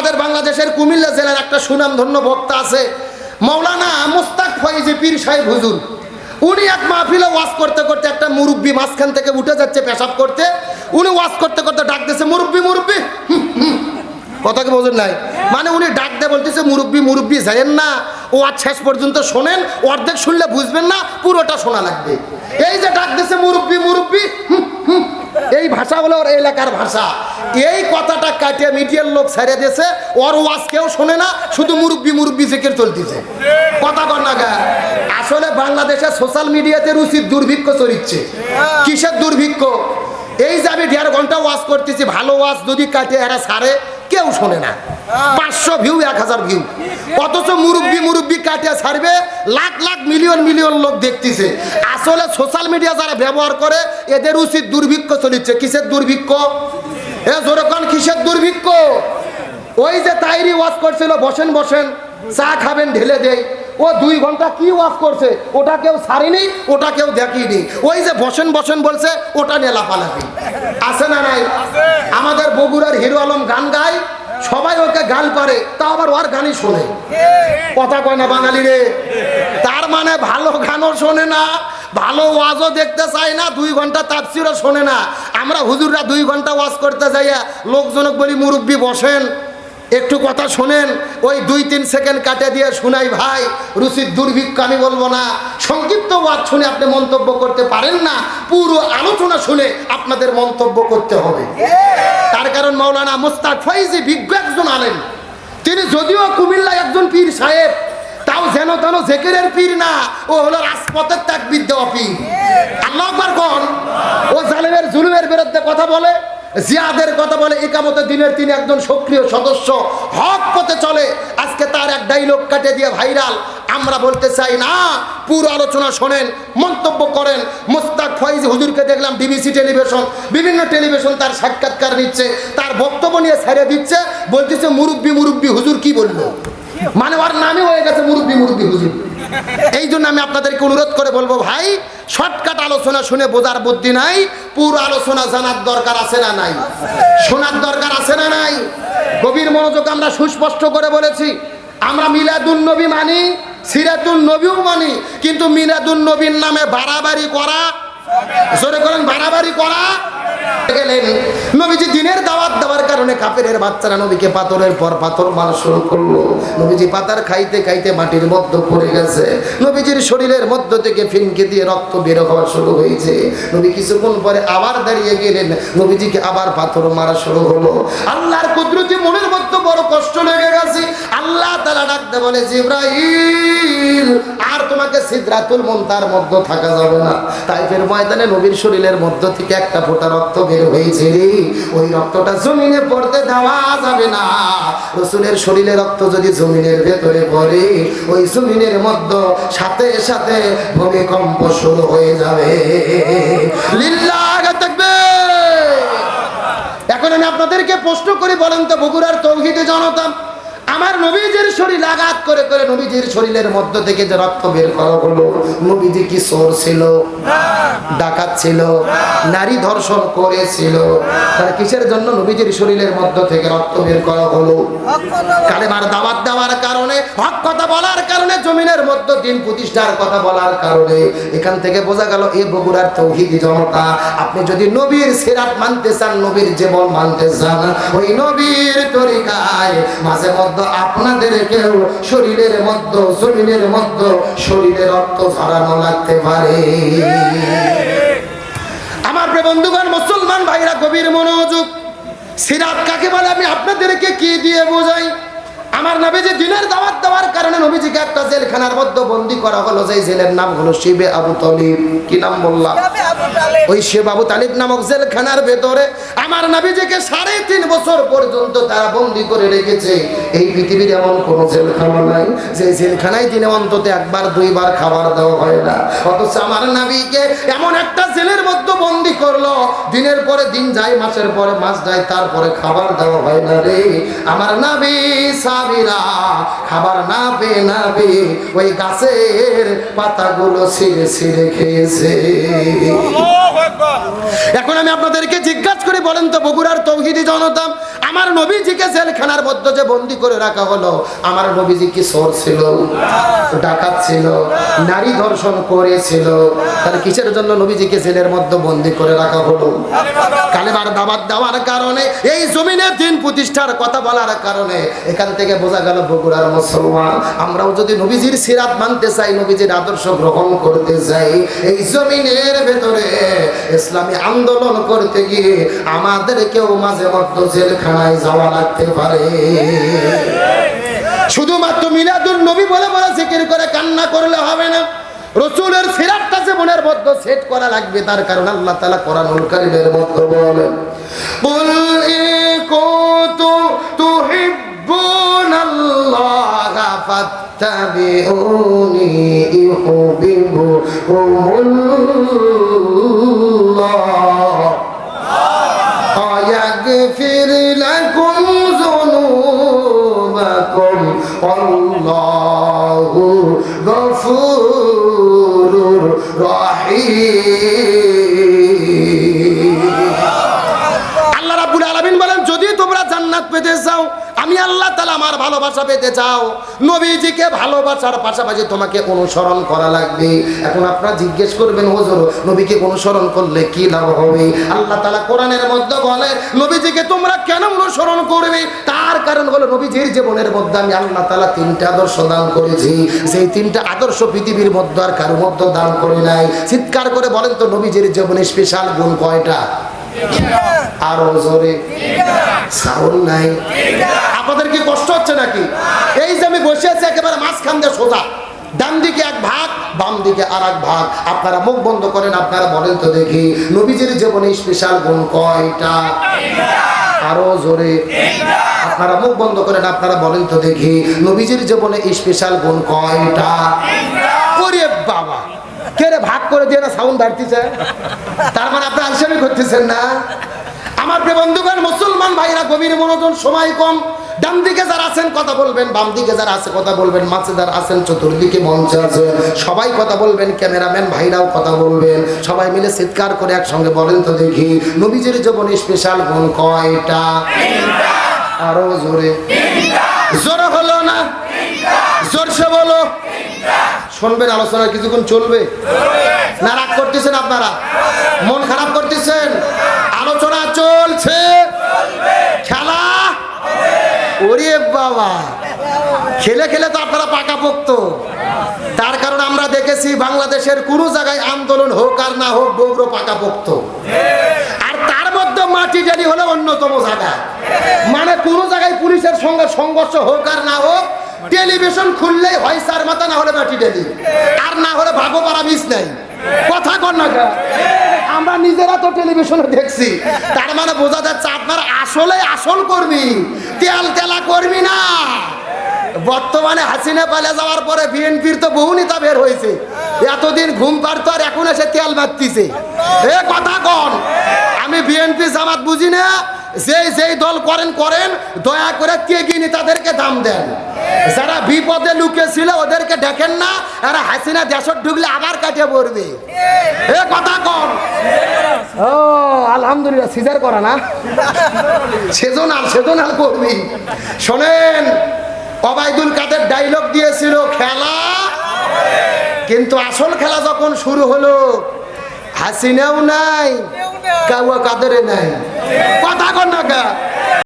আমাদের বাংলাদেশের কুমিল্লা জেলার একটা সুনামধন্য বক্তা আছে মৌলানা মুস্তাক ফয়েজি পীর সাহেব হুজুর। উনি এক মাহফিলে ওয়াজ করতে করতে একটা মুরব্বী মাঝখান থেকে উঠে যাচ্ছে পেশাব করতে। উনি ওয়াজ করতে করতে ডাক দিয়েছে মুরব্বী মুরব্বী। কথা কি বোঝেন নাই? মানে উনি ডাক দিয়ে বলতেছে মুরব্বী মুরব্বী যাইয়েন না। ও আজ শেষ পর্যন্ত শোনেন অর্ধেক শুনলে বুঝবেন না পুরোটা শোনা লাগবে। এই যে ডাক দিয়েছে মুরব্বী মুরব্বী। হুম, হুম। এই ভাষা হলো ওর এলাকার ভাষা। এই কথাটা কাটিয়ে মিডিয়ার লোক ছেড়ে দিয়েছে, ওর ওয়াজ কেউ শোনে না, শুধু মুরব্বী মুরব্বী জিকির চলতেছে। কথা কর না। আসলে বাংলাদেশে সোশ্যাল মিডিয়াতে রুচির দুর্ভিক্ষ চলিচ্ছে কিসের দুর্ভিক্ষ? এই যে আমি দেড় ঘণ্টা ওয়াজ করতেছি, ভালো ওয়াজ যদি কাটে, এরা ছাড়ে, কেউ শোনে না। পাঁচশো ভিউ এক হাজার ভিউ অথচ মুরব্বি মুরব্বি কাটিয়ে ছাড়বে, লাখ লাখ মিলিয়ন মিলিয়ন লোক দেখতেছে। আসলে সোশ্যাল মিডিয়া যারা ব্যবহার করে, এদের উচিত দুর্ভিক্ষ চলিচ্ছে। কিসের দুর্ভিক্ষ? এ যেরকম কিসের দুর্ভিক্ষ? ওই যে তাইরি ওয়াজ করছিল, বসেন বসেন, চা খাবেন, ঢেলে দেয় ও দুই ঘণ্টা কি ওয়াজ করছে? ওটা কেউ ছাড়েনি, ওটা কেউ দেখিনি। ওই যে বসেন বসেন বলছে, ওটা নিয়ে লাফালাফি। আছে না নাই? আমাদের বগুড়ার হিরো আলম গান গায়, সবাই ওকে গান পারে, তা আবার ওর গানই শোনে। কথা কয় না বাঙালি রে? তার মানে ভালো গানও শোনে না ভালো ওয়াজও দেখতে চায় না, দুই ঘণ্টা তাপসিরও শোনে না। আমরা হুজুররা দুই ঘণ্টা ওয়াজ করতে যাইয়া লোকজনক বলি, মুরব্বী, বসেন, একটু কথা শোনেন, ওই দুই তিন সেকেন্ড কাটে দিয়ে শুনাই ভাই, রুচির দুর্ভিক্ষ আমি বলব না। সংক্ষিপ্ত ওয়াজ শুনে আপনি মন্তব্য করতে পারেন না, পুরো আলোচনা শুনে আপনাদের মন্তব্য করতে হবে। তার কারণ মাওলানা মুস্তাক ফৈজি বিজ্ঞ একজন আলেন তিনি যদিও কুমিল্লা একজন পীর সাহেব তাও যেন তেন জেকেরের পীর না, ও হলো রাজপথের ত্যাগ বিদ্যা পীর। আল্লাহ কোন? ও জালেমের জুলুমের বিরুদ্ধে কথা বলে, জিয়াদের কথা বলে একামতে দিনের তিনি একজন সক্রিয় সদস্য। হক পথে চলে, আজকে তার এক ডাইলগ কাটে দিয়ে ভাইরাল। আমরা বলতে চাই না, পুরো আলোচনা শোনেন, মন্তব্য করেন। মুস্তাক ফয়েজ হুজুরকে দেখলাম বিবিসি টেলিভিশন, বিভিন্ন টেলিভিশন তার সাক্ষাৎকার নিচ্ছে, তার বক্তব্য নিয়ে ছেড়ে দিচ্ছে, বলতেছে মুরব্বি মুরব্বি, হুজুর কি বলল? মানে ওর নামে হয়ে গেছে মুরব্বি মুরব্বি হুজুর। এই জন্য আমি আপনাদেরকে অনুরোধ করে বলব, ভাই, শর্টকাট আলোচনা শুনে বোঝার বুদ্ধি নাই, পুরো আলোচনা জানার দরকার আছে না নাই? শোনার দরকার আছে না নাই? গভীর মনোযোগ আমরা সুস্পষ্ট করে বলেছি, আমরা মিলাদুন নবী মানি, সিরাতুন নবীও মানি, কিন্তু মিলাদুন নবীর নামে বাড়াবাড়ি করা, জোরে করেন বাড়াবাড়ি করা গেলেন। নবীজি দিনের দাওয়াত দেওয়ার কারণে কাফেরের বাচ্চারা নবীকে পাথরের পর পাথর মারা শুরু করল। নবীজি পাতার খাইতে খাইতে মাটির মধ্যে পড়ে গেছে। নবীজির শরীরের মধ্য থেকে ফিনকে দিয়ে রক্ত বের হওয়া শুরু হয়েছে। নবী কিছুক্ষণ পরে আবার দাঁড়িয়ে গেলেন। নবীজিকে আবার পাথর মারা শুরু হলো। আল্লাহর কুদরতি মনের মধ্যে বড় কষ্ট লেগে গেছে। আল্লাহ তালা ডাকতে বলে, জিব্রাইল সিদ্রাতুল মন্তার মধ্যে থাকা যাবে না। তাই ফের ময়দানে নবীর শরীরের মধ্য থেকে একটা ফোঁটা রক্ত বের হয়েছে ওই রক্তটা জমিনে পড়তে দেওয়া যাবে না। রসুলের শরীরে রক্ত যদি জমিনের ভেতরে পড়ে, ওই জমিনের মধ্যে সাথে সাথে ভূমিকম্প শুরু হয়ে যাবে। এখন আমি আপনাদেরকে প্রশ্ন করি, বলেন তো বগুড়ার তৌহিদে জনতা আমার নবীজির শরীর আঘাত করে করে নবীজির শরীরের মধ্য থেকে যে রক্ত বের করা হলো নবীজি কি সোর ছিল? ডাকাত ছিল? নারী ধর্ষণ করেছিল? তার কিসের জন্য নবীজির শরীরের মধ্য থেকে রক্ত বের করা হলো? কালেমার দাওয়াত দেওয়ার কারণে হক কথা বলার কারণে জমিনের মধ্য দিন প্রতিষ্ঠার কথা বলার কারণে এখান থেকে বোঝা গেল এই বগুড়ার তৌহিদি জনতা। আপনি যদি নবীর সিরাত মানতে চান, নবীর জীবন মানতে চান, ওই নবীর তরিকায় মাঝে মধ্যে আপনাদেরকেও শরীরের মধ্যে, জমিনের মধ্যে শরীরে রক্ত ঝরানো লাগতে পারে। আমার বন্ধুগণ, মুসলমান ভাইরা, গভীর মনোযোগ। সিরাত কাকে বলে? আমি আপনাদেরকে কি দিয়ে বোঝাই? আমার নবীজি দিনের দাওয়াত দেওয়ার কারণে নবীজিকে একটা জেলখানার মধ্যে বন্দি করা হলো যে জেলের নাম হলো শিবে আবু তলিব। কি নাম বললাম? ওই শিব আবু তালিব নামক জেলখানার ভেতরে আমার নবীজিকে সাড়ে তিন বছর পর্যন্ত তারা বন্দি করে রেখেছে। এই পৃথিবীর এমন কোনো জেলখানা নাই যে জেলখানায় দিনে অন্তত একবার দুইবার খাবার দেওয়া হয় না। অথচ আমার নাবিকে এমন একটা জেলের মধ্যে বন্দি করল দিনের পরে দিন যায় মাসের পরে মাস যায় তারপরে খাবার দেওয়া হয় না রে। আমার নাবি সাহাবি সাহাবিরা খাবার না পেয়ে না পেয়ে ওই গাছের পাতাগুলো ছিঁড়ে ছিঁড়ে খেয়েছে। এখন আমি আপনাদেরকে জিজ্ঞাসা করে বলেন তো বগুড়ার তৌহিদি জনতা আমার নবীজিকে জেলখানার মধ্যে যে বন্দি করে রাখা হলো আমার নবীজি কি সোর ছিল? ডাকাত ছিল? নারী ধর্ষণ করেছিল? তাহলে কিসের জন্য নবীজিকে জেলের মধ্যে বন্দি করে রাখা হলো? কালেবার দাবাত দেওয়ার কারণে এই জমিনে দিন প্রতিষ্ঠার কথা বলার কারণে এখান থেকে বোঝা গেল বগুড়ার মুসলমান। আমরাও যদি নবীজির সিরাত মানতে চাই, নবীজির আদর্শ গ্রহণ করতে চাই, এই জমিনের ভেতরে ইসলামী আন্দোলন করতে গিয়ে আমাদেরকেও মাঝে মধ্যে জেলখানায় যাওয়া লাগতে পারে। শুধুমাত্র মিলাদুল নবী বলে বলে জিকির করে কান্না করলে হবে না। রসুলের সিরাতটা মনের মধ্য সেট করা লাগবে, তার কারণ আল্লাহ তালা করা কারিমের মধ্য বলে বল এ কত তুহিব হাসবুনাল্লাহ ফাত্তাবিউনি ইউহিব্বুকুমুল্লাহ আমি আল্লাহ তালা আমার ভালোবাসা পেতে চাও। নবীজিকে ভালোবাসার পাশাপাশি তোমাকে অনুসরণ করা লাগবে। এখন আপনারা জিজ্ঞেস করবেন হুজুর নবীকে অনুসরণ করলে কি লাভ হবে? আল্লাহ তালা কোরআনের মধ্যে বলে নবীজিকে তোমরা কেন অনুসরণ করবে? তার কারণ হলো নবীজির জীবনের মধ্যে আমি আল্লাহ তালা তিনটা আদর্শ দান করেছি। সেই তিনটা আদর্শ পৃথিবীর মধ্যে আর কারোর মধ্যে দান করে নাই। চিৎকার করে বলেন তো নবীজির জীবনে স্পেশাল গুণ কয়টা? আরও জোরে। সাউন্ড নাই। আপনাদের কি কষ্ট হচ্ছে নাকি? এই যে আমি বসে আছি, একেবারে মাঝখান দিয়ে সোজা। ডান দিকে এক ভাগ, বাম দিকে আর এক ভাগ। আপনারা মুখ বন্ধ করেন, আপনারা বলেন তো দেখি, নবীজির জীবনে স্পেশাল গুণ কয়টা? আরও জোরে। আপনারা মুখ বন্ধ করেন, আপনারা বলেন তো দেখি, নবীজির জীবনে স্পেশাল গুণ কয়টা? ওরে বাবা! কে ভাগ করে দিয়ে না সাউন্ড বাড়তিছে? তার মানে আপনি আলসামি করতেছেন না? আমার বন্ধুগণ, মুসলমান ভাইরা, গভীর মনোজন সময় কম। ডান দিকে যারা আছেন কথা বলবেন, বাম দিকে যারা আছে কথা বলবেন, মাঝে যারা আছেন চতুর্দিকে মঞ্চে আছে, সবাই কথা বলবেন, ক্যামেরাম্যান ভাইরাও কথা বলবেন, সবাই মিলে চিৎকার করে একসঙ্গে বলেন তো দেখি, নবীজির জীবনে স্পেশাল গুণ কয়টা? আরও জোরে। জোরে হলো না? জোরসে বলো। শুনবেন আলোচনা কিছুক্ষণ চলবে? না রাগ করতেছেন আপনারা? মন খারাপ ওরে বাবা। খেলে খেলে তো আপনারা পাকা পোক্ত তার কারণ আমরা দেখেছি বাংলাদেশের কোনো জায়গায় আন্দোলন হোক আর না হোক বৌগ্র পাকা পোক্ত আর তার মধ্যে মাটি ডালি হলো অন্যতম জায়গা। মানে কোনো জায়গায় পুলিশের সঙ্গে সংঘর্ষ হোক আর না হোক, টেলিভিশন খুললেই হয় সার মাথা, না হলে মাটি ডালি আর না হলে ভাগো পারা মিস নাই। কথা কর না। আমরা নিজেরা তো টেলিভিশনে দেখছি। তার মানে বোঝা যাচ্ছে আপনার আসলে আসল কর্মী। তেল তেলা কর্মী না। বর্তমানে হাসিনা পালে যাওয়ার পরে বিএনপির তো বহু নেতা বের হয়েছে। এতদিন ঘুম পারতো আর এখন এসে তেল মারতিছে। এ কথা কন। আমি বিএনপি জামাত বুঝি না। যেই যেই দল করেন করেন। দয়া করে ত্যাগী নেতাদেরকে দাম দেন? যারা বিপদে লুকে ছিল ওদেরকে দেখেন না। আর হাসিনা দেশত ঢুকলে আবার কাটিয়ে পড়বে। এ কথা কন। ও, আলহামদুলিল্লাহ, সিজার করা না? সেজনাল সেজনাল করবি। শোনেন অবায়দুল কাদের ডায়লগ দিয়েছিল খেলা। কিন্তু আসল খেলা যখন শুরু হলো, হাসিনাও নাই কাউয়া কাদের নাই। কথা কন না